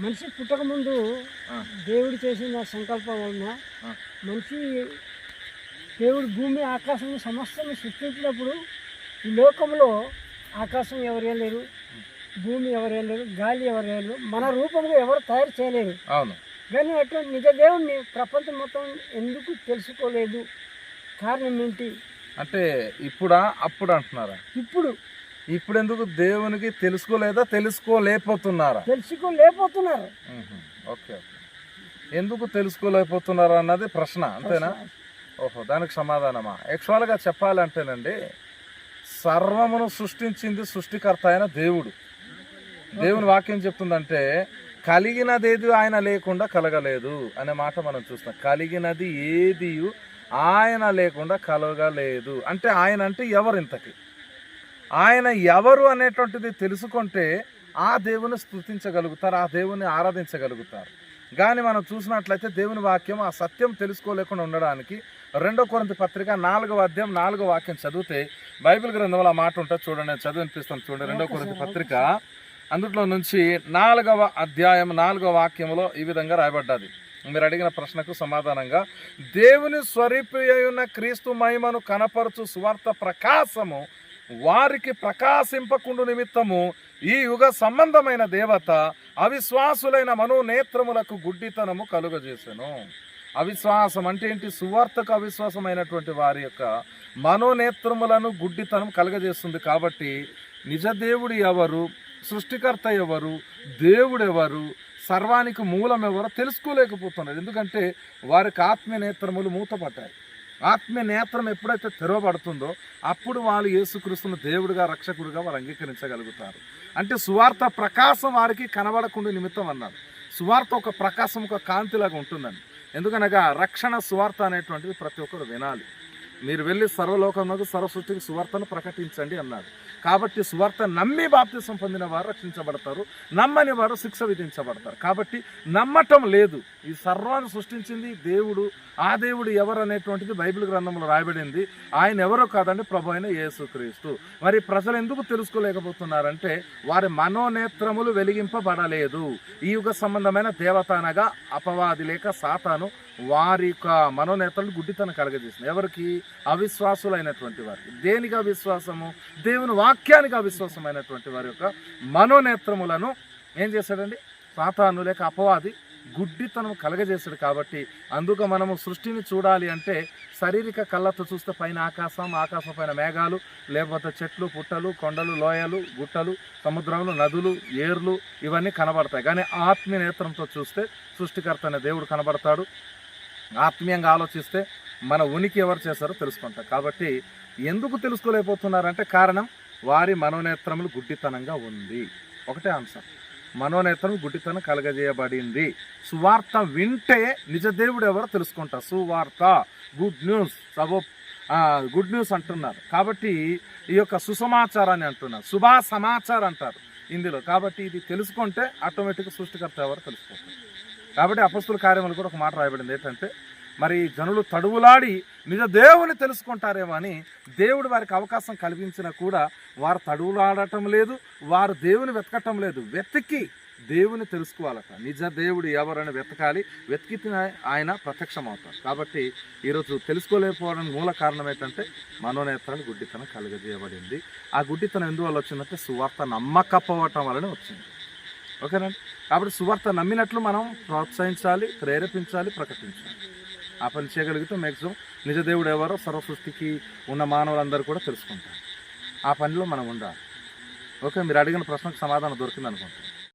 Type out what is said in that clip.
మనిషి పుట్టక ముందు. దేవుడు చేసిన సంకల్పం వలన. మనిషి దేవుడు భూమి ఆకాశం సమస్తను సృష్టించినప్పుడు ఈ లోకంలో ఆకాశం ఎవరు లేరు భూమి ఎవరు లేరు గాలి ఎవరు లేరు మన రూపంగా ఎవరు తయారు చేయలేరు. అవును. కానీ అటువంటి నిజ దేవుణ్ణి ప్రపంచం మొత్తం ఎందుకు తెలుసుకోలేదు? కారణం ఏంటి? అంటే ఇప్పుడా అప్పుడు అంటున్నారా? ఇప్పుడు ఇప్పుడు ఎందుకు దేవునికి తెలుసుకోలేదా? తెలుసుకోలేకపోతున్నారా? తెలుసుకోలేకపోతున్నారు. Okay okay. ఎందుకు తెలుసుకోలేకపోతున్నారా అన్నది ప్రశ్న అంతేనా? ఓహో దానికి సమాధానమా? యాక్చువల్గా చెప్పాలంటేనండి సర్వమును సృష్టించింది సృష్టికర్త అయిన దేవుడు. దేవుని వాక్యం చెప్తుందంటే కలిగినదేది ఆయన లేకుండా కలగలేదు అనే మాట మనం చూస్తాం. కలిగినది ఏది ఆయన లేకుండా కలగలేదు. అంటే ఆయన అంటే ఎవరు ఇంతకి? ఆయన ఎవరు అనేటువంటిది తెలుసుకుంటే ఆ దేవుని స్తుతించగలుగుతారు ఆ దేవుని ఆరాధించగలుగుతారు. కానీ మనం చూసినట్లయితే దేవుని వాక్యం ఆ సత్యం తెలుసుకోలేకుండా ఉండడానికి రెండో కొరింథీ పత్రిక నాలుగవ అధ్యాయం నాలుగో వాక్యం చదివితే బైబిల్ గ్రంథంలో ఆ మాట ఉంటుంది. చూడండి నేను చదివినిపిస్తాను చూడండి రెండో కొరింథీ పత్రిక అందులో నుంచి నాలుగవ అధ్యాయం నాలుగవ వాక్యంలో ఈ విధంగా రాయబడ్డది. మీరు అడిగిన ప్రశ్నకు సమాధానంగా దేవుని స్వరూపి క్రీస్తు మహిమను కనపరచు సువార్త ప్రకాశము వారికి ప్రకాశింపకుండు నిమిత్తము ఈ యుగ సంబంధమైన దేవత అవిశ్వాసులైన మనోనేత్రములకు గుడ్డితనము కలుగజేసెను. అవిశ్వాసం అంటే ఏంటి? సువార్తకు అవిశ్వాసమైనటువంటి వారి యొక్క మనోనేత్రములను గుడ్డితనం కలుగజేస్తుంది కాబట్టి నిజ దేవుడు ఎవరు? సృష్టికర్త ఎవరు? దేవుడు ఎవరు సర్వానికి మూలం ఎవరో తెలుసుకోలేకపోతున్నారు. ఎందుకంటే వారికి ఆత్మీయ నేత్రములు మూతపడ్డాయి. ఆత్మీయ నేత్రం ఎప్పుడైతే తెరవబడుతుందో అప్పుడు వాళ్ళు యేసుక్రీస్తును దేవుడిగా రక్షకుడిగా వారు అంగీకరించగలుగుతారు. అంటే సువార్త ప్రకాశం వారికి కనబడకుండా నిమిత్తం అన్నారు. సువార్త ఒక ప్రకాశం ఒక కాంతిలాగా ఉంటుందండి ఎందుకనగా రక్షణ సువార్త అనేటువంటిది ప్రతి ఒక్కరు వినాలి. మీరు వెళ్ళి సర్వలోకంలో సర్వసృష్టికి సువార్తను ప్రకటించండి అన్నాడు. కాబట్టి సువార్త నమ్మి బాప్తిసం పొందిన వారు రక్షించబడతారు నమ్మని వారు శిక్ష విధించబడతారు. కాబట్టి నమ్మటం లేదు. ఈ సర్వాన్ని సృష్టించింది దేవుడు ఆ దేవుడు ఎవరు అనేటువంటిది బైబిల్ గ్రంథంలో రాయబడింది. ఆయన ఎవరో కాదండి ప్రభు అయిన యేసుక్రీస్తు. మరి ప్రజలు ఎందుకు తెలుసుకోలేకపోతున్నారంటే వారి మనోనేత్రములు వెలిగింపబడలేదు. ఈ యుగ సంబంధమైన దేవత అనగా అపవాది లేక సాతాను వారి యొక్క మనోనేతలను గుడ్డితనం కలగజేసింది. ఎవరికి? అవిశ్వాసులైనటువంటి వారికి దేనికి అవిశ్వాసము? దేవుని వాక్యానికి అవిశ్వాసమైనటువంటి వారి యొక్క మనోనేత్రములను ఏం చేశాడండి? సాతాను లేక అపవాది గుడ్డితనం కలగజేశాడు కాబట్టి అందుకు మనము సృష్టిని చూడాలి అంటే శారీరక కళ్ళతో చూస్తే పైన ఆకాశం ఆకాశం పైన మేఘాలు లేకపోతే చెట్లు పుట్టలు కొండలు లోయలు గుట్టలు సముద్రములు నదులు ఏర్లు ఇవన్నీ కనబడతాయి. కానీ ఆత్మీయ నేత్రంతో చూస్తే సృష్టికర్త అనే దేవుడు కనబడతాడు. ఆత్మీయంగా ఆలోచిస్తే మన ఉనికి ఎవరు చేశారో తెలుసుకుంటాం. కాబట్టి ఎందుకు తెలుసుకోలేకపోతున్నారంటే కారణం వారి మనోనేత్రములు గుడ్డితనంగా ఉంది. ఒకటే ఆన్సర్. మనోనేత్రం గుడ్డితనం కలగజేయబడింది. సువార్త వింటే నిజ దేవుడు ఎవరో తెలుసుకుంటారు సువార్త గుడ్ న్యూస్ సబో గుడ్ న్యూస్ అంటున్నారు. కాబట్టి ఈ యొక్క సుసమాచారాన్ని అంటున్నారు. శుభా సమాచారం అంటారు ఇందులో. కాబట్టి ఇది తెలుసుకుంటే ఆటోమేటిక్గా సృష్టికర్త ఎవరు తెలుసుకుంటారు. కాబట్టి అపస్తుల కార్యములు కూడా ఒక మాట రాయబడింది. ఏంటంటే మరి జనులు తడువులాడి నిజ దేవుని తెలుసుకుంటారేమో అని దేవుడు వారికి అవకాశం కల్పించినా కూడా వారు తడువులాడటం లేదు వారు దేవుని వెతకటం లేదు. వెతికి దేవుని తెలుసుకోవాలట. నిజ దేవుడు ఎవరని వెతకాలి వెతికితే ఆయన ప్రత్యక్షమవుతారు కాబట్టి ఈరోజు తెలుసుకోలేకపోవడానికి మూల కారణం ఏంటంటే మనోనేత్రాలు గుడ్డితనం కలుగజేయబడింది. ఆ గుడ్డితనం ఎందువల్ల వచ్చిందంటే సువార్త నమ్మకపోవటం వలన వచ్చింది. ఓకేనండి? కాబట్టి సువార్త నమ్మినట్లు మనం ప్రోత్సహించాలి ప్రేరేపించాలి ప్రకటించాలి. ఆ పని చేయగలిగితే మ్యాక్సిమం నిజదేవుడు ఎవరో సర్వసృష్టికి ఉన్న మానవులందరూ కూడా తెలుసుకుంటారు. ఆ పనిలో మనం ఉండాలి. ఓకే మీరు అడిగిన ప్రశ్నకు సమాధానం దొరికింది అనుకుంటాను